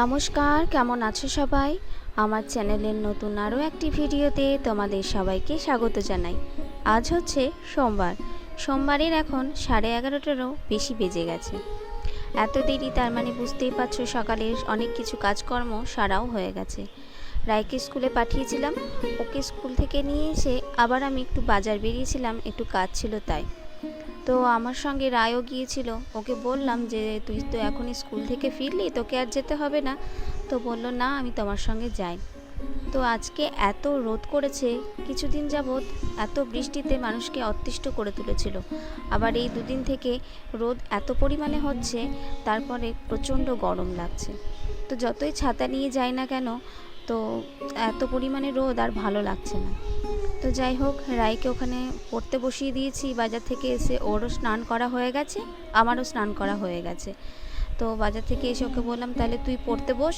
নমস্কার, কেমন আছো সবাই? আমার চ্যানেলের নতুন আরও একটি ভিডিওতে তোমাদের সবাইকে স্বাগত জানাই। আজ হচ্ছে সোমবার। সোমবারের এখন সাড়ে এগারোটারও বেশি বেজে গেছে। এত দেরি তার মানে বুঝতেই পারছ সকালে অনেক কিছু কাজকর্ম সারাও হয়ে গেছে। রায়কে স্কুলে পাঠিয়েছিলাম, ওকে স্কুল থেকে নিয়ে এসে আবার আমি একটু বাজার বেরিয়েছিলাম, একটু কাজ ছিল তাই। তো আমার সঙ্গে রায়ও গিয়েছিল। ওকে বললাম যে, তুই তো এখন স্কুল থেকে ফিরলি, তোকে আর যেতে হবে না। তো বলল, না, আমি তোমার সঙ্গে যাই। তো আজকে এত রোদ করেছে, কিছুদিন যাবৎ এত বৃষ্টিতে মানুষকে অতিষ্ঠ করে তুলেছিল। আবার এই দুদিন থেকে রোদ এত পরিমাণে হচ্ছে, তারপরে প্রচণ্ড গরম লাগছে। তো যতই ছাতা নিয়ে যাই না কেন তো এত পরিমাণে রোদ আর ভালো লাগছে না। তো যাই হোক, রায়কে ওখানে পড়তে বসিয়ে দিয়েছি, বাজার থেকে এসে ওরও স্নান করা হয়ে গেছে, আমারও স্নান করা হয়ে গেছে। তো বাজার থেকে এসে ওকে বললাম, তাহলে তুই পড়তে বস।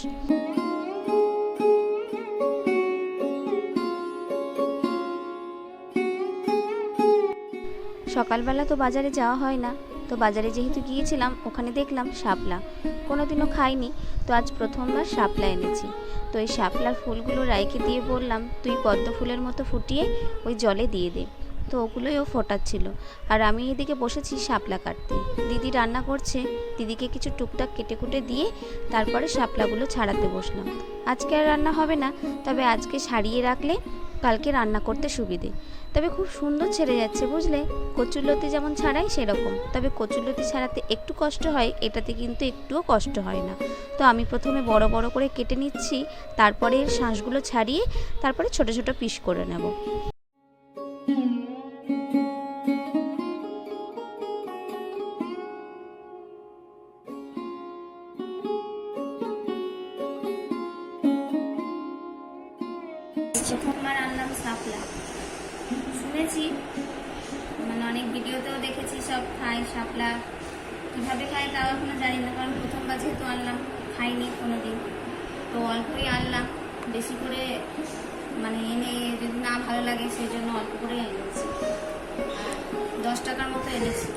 সকালবেলা তো বাজারে যাওয়া হয় না। তো বাজারে যেহেতু গিয়েছিলাম, ওখানে দেখলাম শাপলা। কোনোদিনও খাইনি, তো আজ প্রথমবার শাপলা এনেছি। তো এই শাপলার ফুলগুলো রাইকে দিয়ে বললাম, তুই পদ্ম ফুলের মতো ফুটিয়ে ওই জলে দিয়ে দে। তো ওগুলোই ও ফোটাচ্ছিল। আর আমি এদিকে বসেছি শাপলা কাটতে। দিদি রান্না করছে, দিদিকে কিছু টুকটাক কেটে কুটে দিয়ে তারপরে শাপলাগুলো ছাড়াতে বসলাম। আজকে আর রান্না হবে না, তবে আজকে সারিয়ে রাখলে কালকে রান্না করতে সুবিধে। তবে খুব সুন্দর ছেড়ে যাচ্ছে, বুঝলে? কচুরলতি যেমন ছাড়াই সেরকম। তবে কচুরলতি ছাড়াতে একটু কষ্ট হয়, এটাতে কিন্তু একটুও কষ্ট হয় না। তো আমি প্রথমে বড় বড় করে কেটে নিচ্ছি, তারপরে শাঁসগুলো ছাড়িয়ে তারপরে ছোট ছোট পিস করে নেব। প্রথমবার আনলাম শাপলা শুনেছি মানে অনেক ভিডিওতেও দেখেছি, সব খায় শাপলা কীভাবে খায় তাও এখনও জানি না, কারণ প্রথমবার যেহেতু আনলাম, খাইনি কোনো দিন তো অল্পই আনলাম, বেশি করে মানে এনে যদি না ভালো লাগে, সেই জন্য অল্প করেই এনেছি। দশ টাকার মতো এনেছি।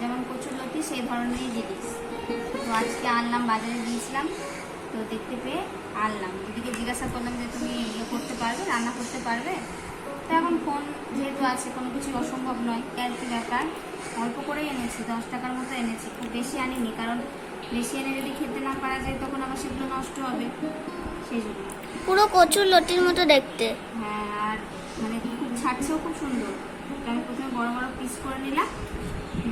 যেমন কচুরলতি সেই ধরনেরই জিনিস। তো আজকে আনলাম, বাজারে দিয়েছিলাম। তো দেখতে পেয়ে আনলাম। দিদিকে জিজ্ঞাসা করলাম যে তুমি ইয়ে করতে পারবে রান্না করতে পারবে? তো এখন ফোন যেহেতু আছে কোনো কিছু অসম্ভব নয়। আর কি ব্যাপার। অল্প করেই এনেছি দশ টাকার মতো এনেছি। খুব বেশি আনিনি কারণ বেশি এনে যদি খেতে না পারা যায় তখন আবার সেগুলো নষ্ট হবে। সেই জন্য। পুরো কচুর লতির মতো দেখতে। হ্যাঁ আর মানে খুব ছাড়ছেও খুব সুন্দর। আমি প্রথমে বড় বড় পিস করে নিলাম।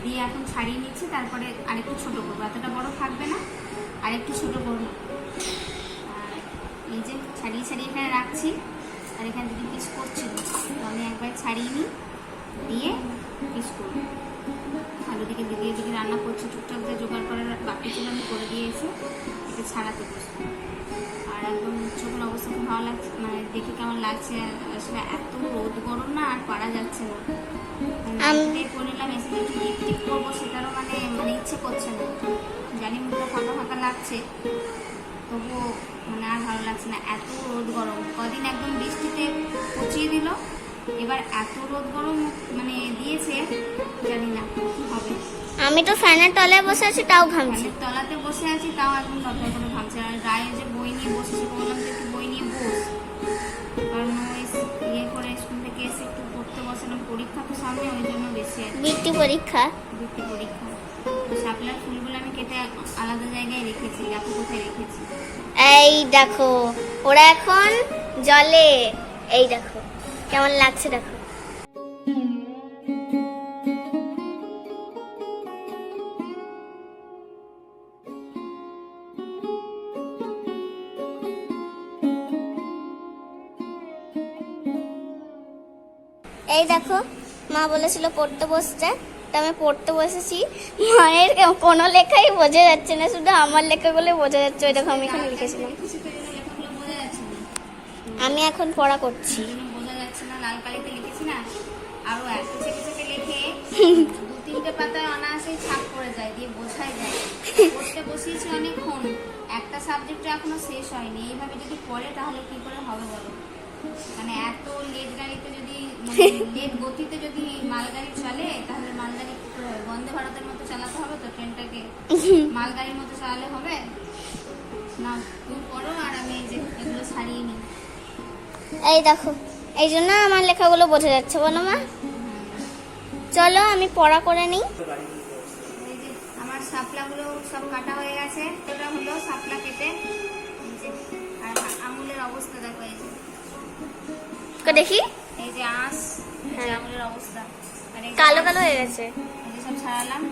দিয়ে এখন ছাড়িয়ে নিচ্ছি তারপরে আরেকটু ছোটো করব। এতটা বড় থাকবে না আরেকটু ছোটো করব। এই যে ছাড়িয়ে ছাড়িয়ে এখানে রাখছি। আর এখানে যদি পিস করছিল আমি একবার ছাড়িয়ে নিই দিয়ে পিস করব। আর ওদিকে দিদি এদিকে রান্না করছি টুকটাক দিয়ে জোগাড় করার বাকি ছিল আমি করে দিয়ে এসে একে ছাড়াতে বসবো আর একদম চোখের অবস্থা খুব ভালো লাগছে মানে দেখে কেমন লাগছে আসলে এত রোদ গরম না আর পারা যাচ্ছে না। আম- দিয়ে করে নিলাম এসে টিপ টিপ করব সেটারও মানে মানে ইচ্ছে করছে না। জানি মুখটা ফাঁকা ফাঁকা লাগছে। তবুও মানে আর ভালো লাগছে না। এত রোদ গরম। কদিন একদম বৃষ্টিতে পচিয়ে দিল। এবার এত রোদ গরম মানে দিয়েছে জানি না কি হবে। আমি তো ফ্যানের তলায় বসে আছি তাও ঘামছি। তলাতে বসে আছি তাও এখন দরকার করে ভাবছে আর গায়ে যে বই নিয়ে বসেছে বললাম যে একটু বই নিয়ে বস। কারণ ওই ইয়ে করে স্কুল থেকে এসে একটু পড়তে বসালাম পরীক্ষা তো সামনে ওই জন্য বেশি। বৃত্তি পরীক্ষা? বৃত্তি পরীক্ষা। শাপলার ফুলগুলো আমি কেটে আলাদা জায়গায় রেখেছি দেখো কোথায় রেখেছি। এই দেখো, ওরা এখন জলে। এই দেখো, কেমন লাগছে দেখো। এই দেখো, মা বলেছিল পড়তে বসতে। তো আমি পড়তে বসেছি, মায়ের কোনো লেখাই বোঝা যাচ্ছে না, শুধু আমার লেখাগুলো বোঝা যাচ্ছে ওই দেখো আমি এখানে লিখেছিলাম। আমি এখন পড়া করছি। বোঝা যাচ্ছে না লাল কালিতে লিখেছি না লিখে দু তিনটে পাতায় অনায়াসেই ছাপ পড়ে যায় দিয়ে বোঝাই যায় বসিয়েছি একটা সাবজেক্ট এখনও শেষ হয়নি, এইভাবে যদি পড়ে তাহলে কি করে হবে বলো? মানে এত লেট গাড়িতে যদি লেট গতিতে যদি মালগাড়ি চলে তাহলে মালগাড়ি? বন্দে ভারতের মতো চালাতে হবে তো ট্রেনটাকে মালগাড়ির মতো চালালে হবে? না তুমি পড়ো আর আমি এই যে এগুলো সারিয়ে নিই। এই দেখো এই জন্য আমার লেখাগুলো বোঝা যাচ্ছে বলো মা। চলো আমি পড়া করে নিই। এই যে আমার শাপলাগুলো সব কাটা হয়ে গেছে এটা হলো শাপলা কেটে আর আঙুলের অবস্থা দেখো এই যে। তো দেখি। এই যে আঁশ যে হ্যাঁ। অবস্থা। কালো কালো হয়ে গেছে। এই সব ছাড়ালাম।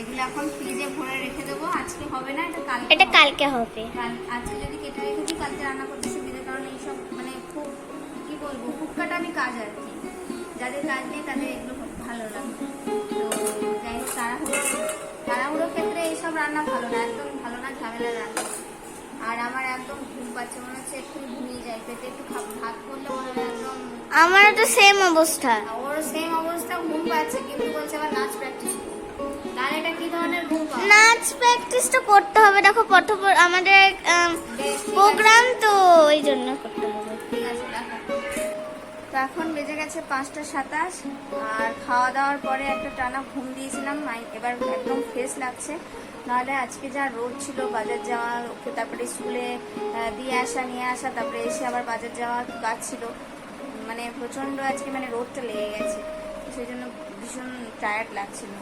এগুলো এখন ফ্রিজে ভরে রেখে দেবো। আজকে হবে না এটা কালকে এটা হবে। কালকে হবে। কাল আজকে যদি কেটে রেখে দিই কালকে রান্না করতে সুবিধা কারণ এইসব মানে খুব কি বলব খুব কাটামি কাজ আর কি। যাদের কাজ নেই তাদের এগুলো খুব ভালো লাগে। তো যাই হোক তাড়াহুড়ো তাড়াহুড়োর ক্ষেত্রে এইসব রান্না ভালো না একদম ভালো না ঝামেলার রান্না আর আমার একদম ঘুম পাচ্ছে মনে হচ্ছে একটু ঘুমিয়ে যায় পেটে একটু ভাত করলে মনে হয় একদম আমারও তো সেম অবস্থা। ওর সেম অবস্থা ঘুম পাচ্ছে কিন্তু বলছে আবার নাচ প্র্যাকটিস তাহলে এটা কি ধরনের ঘুম পাওয়া নাচ প্র্যাকটিসটা করতে হবে দেখো পঠ আমাদের। প্রোগ্রাম তো ওই জন্য করতে হবে। ঠিক আছে তো এখন বেজে গেছে পাঁচটা সাতাশ আর খাওয়া দাওয়ার পরে একটা টানা ঘুম দিয়েছিলাম এবার একদম ফ্রেশ লাগছে। নাহলে আজকে যা রোদ ছিল, বাজার যাওয়া, ওকে তারপরে স্কুলে দিয়ে আসা, নিয়ে আসা, তারপরে এসে আবার বাজার যাওয়া কাজ ছিল মানে প্রচণ্ড আজকে মানে রোদটা লেগে গেছে। সেই জন্য ভীষণ টায়ার্ড লাগছিল।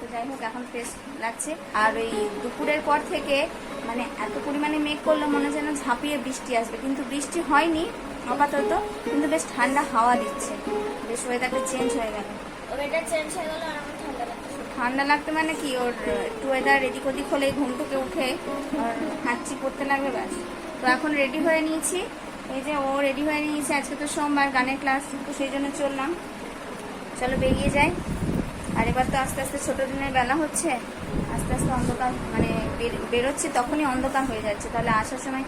তো যাই হোক, এখন ফ্রেশ লাগছে। আর ওই দুপুরের পর থেকে মানে এত পরিমাণে মেঘ করল, মনে যেন ঝাঁপিয়ে বৃষ্টি আসবে। কিন্তু বৃষ্টি হয়নি, আপাতত। কিন্তু বেশ ঠান্ডা হাওয়া দিচ্ছে। বেশ ওয়েদারটা চেঞ্জ হয়ে গেল। ওয়েদার চেঞ্জ হয়ে গেল ঠান্ডা লাগতে মানে কি, ওর, একটু ওয়েদার এদিক ওদিক ঘুম থেকে উঠে আর হাঁচি পড়তে লাগবে ব্যাস। তো এখন রেডি হয়ে নিয়েছি। এই যে ও রেডি হয়ে নিয়েছে, আজকে তো সোমবার, গানের ক্লাস তো সেই জন্য চললাম। চলো বেরিয়ে যাই। আর এবার তো আস্তে আস্তে ছোটো দিনের বেলা হচ্ছে। আস্তে আস্তে অন্ধকার মানে বের- বেরোচ্ছে তখনই অন্ধকার হয়ে যাচ্ছে। তাহলে আসার সময়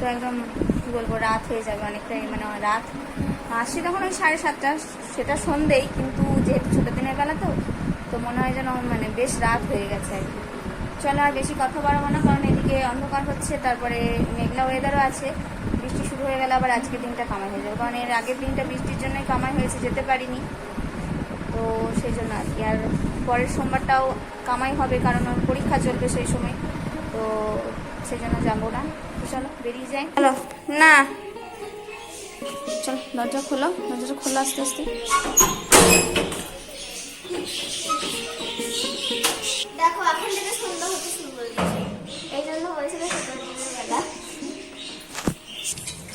তো একদম, কী বলব, রাত হয়ে যাবে অনেকটাই মানে রাত। আসছি তখন ওই সাড়ে সাতটা, সেটা সন্ধেই, কিন্তু যেহেতু ছোটো দিনের বেলা তো তো মনে হয় যেন মানে বেশ রাত হয়ে গেছে আর কি। চলো আর বেশি কথা বাড়াবো না কারণ এদিকে অন্ধকার হচ্ছে তারপরে মেঘলা ওয়েদারও আছে। বৃষ্টি শুরু হয়ে গেলে আবার আজকের দিনটা কামাই হয়ে যাবে কারণ এর আগের দিনটা বৃষ্টির জন্যই কামাই হয়েছে যেতে পারিনি। তো সেই জন্য আর কি আর পরের সোমবারটাও কামাই হবে কারণ পরীক্ষা চলবে সেই সময়। তো সেই জন্য যাব না। তো চলো বেরিয়ে যাই। হ্যালো না। চলো দরজা খোলো দরজাটা খোলো আস্তে আস্তে। দেখো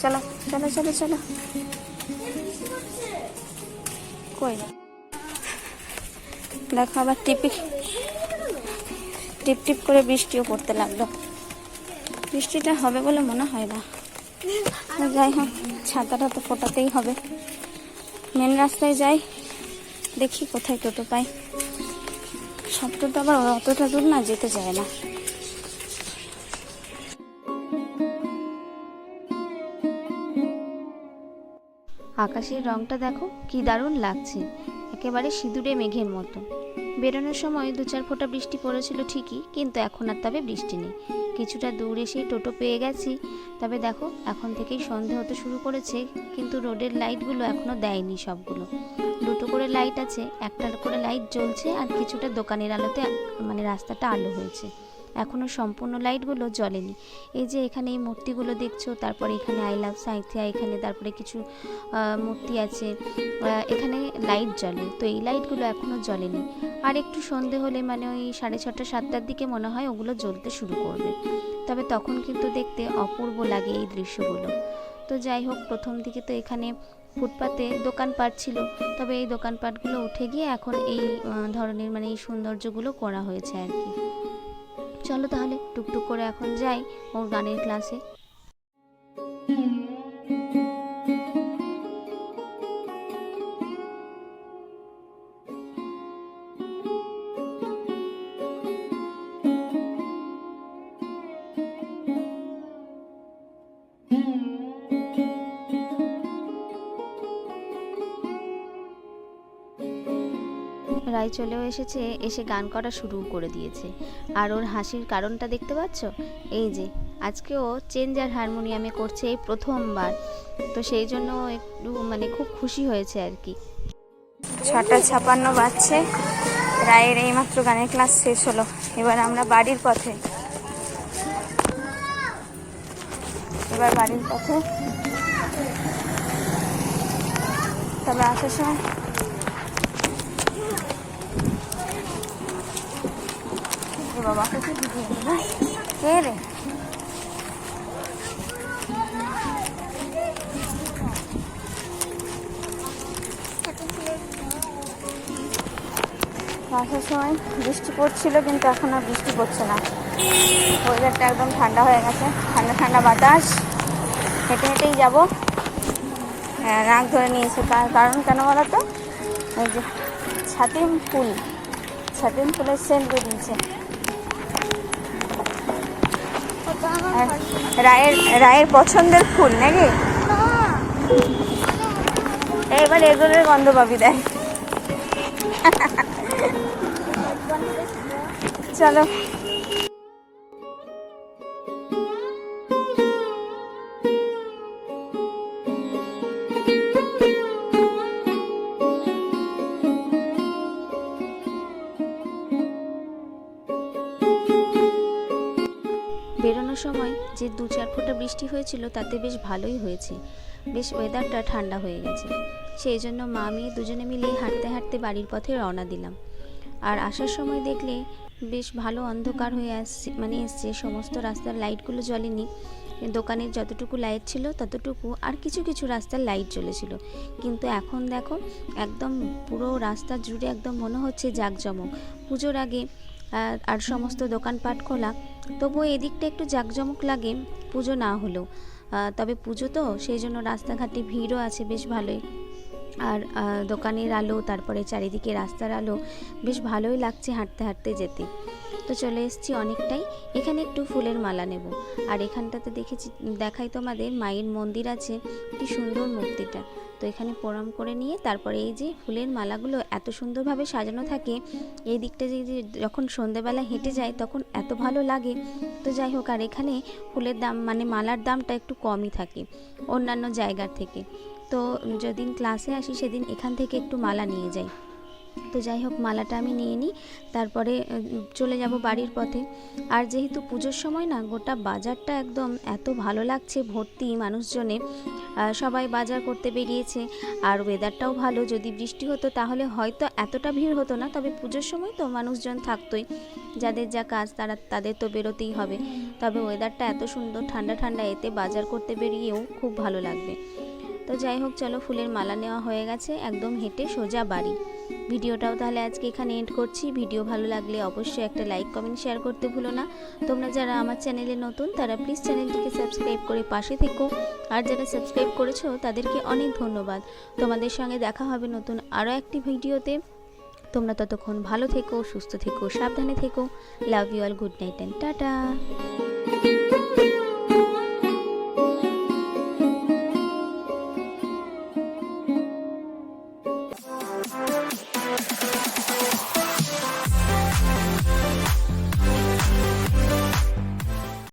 চলো চলো চলো চলো। কই দেখো আবার টিপি, টিপ টিপ করে বৃষ্টিও পড়তে লাগল। বৃষ্টিটা হবে বলে মনে হয় না। যাই হোক, ছাতাটা তো ফোটাতেই হবে। মেন রাস্তায় যাই দেখি কোথায় টোটো পাই। সব টোটো আবার অতটা দূর না, যেতে চায় না। আকাশের রংটা দেখো, কি দারুণ লাগছে। একেবারে সিঁদুরে মেঘের মতো। বেরোনোর সময় দু চার ফোঁটা বৃষ্টি পড়েছিল ঠিকই, কিন্তু এখন আর তবে বৃষ্টি নেই। কিছুটা দূর এসেই টোটো পেয়ে গেছি। তবে দেখো, এখন থেকেই সন্ধে হতে শুরু করেছে, কিন্তু রোডের লাইটগুলো এখনও দেয়নি সবগুলো। দুটো করে লাইট আছে, একটার করে লাইট জ্বলছে আর কিছুটা দোকানের আলোতে মানে রাস্তাটা আলো হয়েছে। এখনও সম্পূর্ণ লাইটগুলো জ্বলেনি। এই যে এখানে এই মূর্তিগুলো দেখছ, তারপরে এখানে আই লাভ সাঁথিয়া এখানে তারপরে কিছু মূর্তি আছে। এখানে লাইট জ্বলে, তো এই লাইটগুলো এখনও জ্বলেনি। আর একটু সন্ধে হলে মানে ওই সাড়ে ছটা, সাতটার দিকে মনে হয় ওগুলো জ্বলতে শুরু করবে। তবে তখন কিন্তু দেখতে অপূর্ব লাগে এই দৃশ্যগুলো। তো যাই হোক, প্রথম দিকে তো এখানে ফুটপাতে দোকানপাট ছিল, তবে এই দোকানপাটগুলো উঠে গিয়ে এখন এই ধরনের মানে এই সৌন্দর্যগুলো করা হয়েছে আর কি। চলো তাহলে টুকটুক করে এখন যাই ওর গানের ক্লাসে। রায় চলেও এসেছে, এসে গান করা শুরু করে দিয়েছে। আর ওর হাসির কারণটা দেখতে পাচ্ছ? এই যে, আজকে ও চেঞ্জার হারমোনিয়ামে করছে এই প্রথমবার। তো সেই জন্য একটু মানে খুব খুশি হয়েছে আর কি। ছটা ছাপান্ন বাজছে, রায়ের এইমাত্র গানের ক্লাস শেষ হলো। এবার আমরা বাড়ির পথে। এবার বাড়ির পথে। তবে আসার সময় এ বাবা? কে রে? সময় বৃষ্টি পড়ছিল, কিন্তু এখন আর বৃষ্টি পড়ছে না। ওয়েদারটা একদম ঠান্ডা হয়ে গেছে। ঠান্ডা ঠান্ডা বাতাস। হেঁটে হেঁটেই যাব। হ্যাঁ রাগ ধরে নিয়েছে। তার কারণ কেন বলো তো? এই যে ছাতিম ফুল। ছাতিম ফুলের সেন্ট বেরিয়েছে। রায়ের রায়ের পছন্দের ফুল নাকি? এবার এগুলোর গন্ধ পাবি দেয় চলো। যে দু চার ফোঁটা বৃষ্টি হয়েছিল তাতে বেশ ভালোই হয়েছে। বেশ ওয়েদারটা ঠান্ডা হয়ে গেছে। সেই জন্য মা মেয়ে দুজনে মিলেই হাঁটতে হাঁটতে বাড়ির পথে রওনা দিলাম। আর আসার সময় দেখলে বেশ ভালো অন্ধকার হয়ে আসছে মানে এসছে। সমস্ত রাস্তার লাইটগুলো জ্বলেনি। দোকানের যতটুকু লাইট ছিল ততটুকু আর কিছু কিছু রাস্তার লাইট জ্বলেছিল। কিন্তু এখন দেখো, একদম পুরো রাস্তা জুড়ে একদম মনে হচ্ছে জাঁকজমক। পুজোর আগে আর সমস্ত দোকানপাট খোলা তবুও এদিকটা একটু জাঁকজমক লাগে, পুজো না হলেও। তবে পুজো তো, সেই জন্য রাস্তাঘাটে ভিড়ও আছে বেশ ভালোই। আর দোকানের আলো, তারপরে চারিদিকে রাস্তার আলো, বেশ ভালোই লাগছে হাঁটতে হাঁটতে যেতে। তো চলে এসেছি অনেকটাই, এখানে একটু ফুলের মালা নেব। আর এখানটাতে দেখেছি, দেখাই তোমাদের, মায়ের মন্দির আছে, কি সুন্দর মূর্তিটা। তো এখানে প্রণাম করে নিয়ে তারপরে এই যে ফুলের মালাগুলো এত সুন্দরভাবে সাজানো থাকে, এই দিকটা যে যখন সন্ধেবেলা হেঁটে যায় তখন এত ভালো লাগে। তো যাই হোক, আর এখানে ফুলের দাম মানে মালার দামটা একটু কমই থাকে অন্যান্য জায়গার থেকে। তো যেদিন ক্লাসে আসি সেদিন এখান থেকে একটু মালা নিয়ে যাই। তো যাই হোক, মালাটা আমি নিয়ে নিই। তারপরে চলে যাব বাড়ির পথে। আর যেহেতু পুজোর সময় না, গোটা বাজারটা একদম এত ভালো লাগছে, ভর্তি মানুষজনে। সবাই বাজার করতে বেরিয়েছে। আর ওয়েদারটাও ভালো। যদি বৃষ্টি হতো, তাহলে হয়তো এতটা ভিড় হতো না। তবে পুজোর সময় তো মানুষজন থাকতোই। যাদের যা কাজ, তারা, তাদের তো বেরোতেই হবে। তবে ওয়েদারটা এত সুন্দর, ঠান্ডা ঠান্ডা, এতে বাজার করতে বেরিয়েও খুব ভালো লাগবে। তো যাই হোক, চলো, ফুলের মালা নেওয়া হয়ে গেছে। একদম হেঁটে সোজা বাড়ি। ভিডিওটাও তাহলে আজকে এখানে এন্ড করছি। ভিডিও ভালো লাগলে অবশ্যই একটা লাইক কমেন্ট শেয়ার করতে ভুলো না। তোমরা যারা আমার চ্যানেলে নতুন, তারা প্লিজ চ্যানেলটিকে সাবস্ক্রাইব করে পাশে থেকো। আর যারা সাবস্ক্রাইব করেছ, তাদেরকে অনেক ধন্যবাদ। তোমাদের সঙ্গে দেখা হবে নতুন আরও একটি ভিডিওতে। তোমরা ততক্ষণ ভালো থেকো, সুস্থ থেকো, সাবধানে থেকো। Love you all good night and tata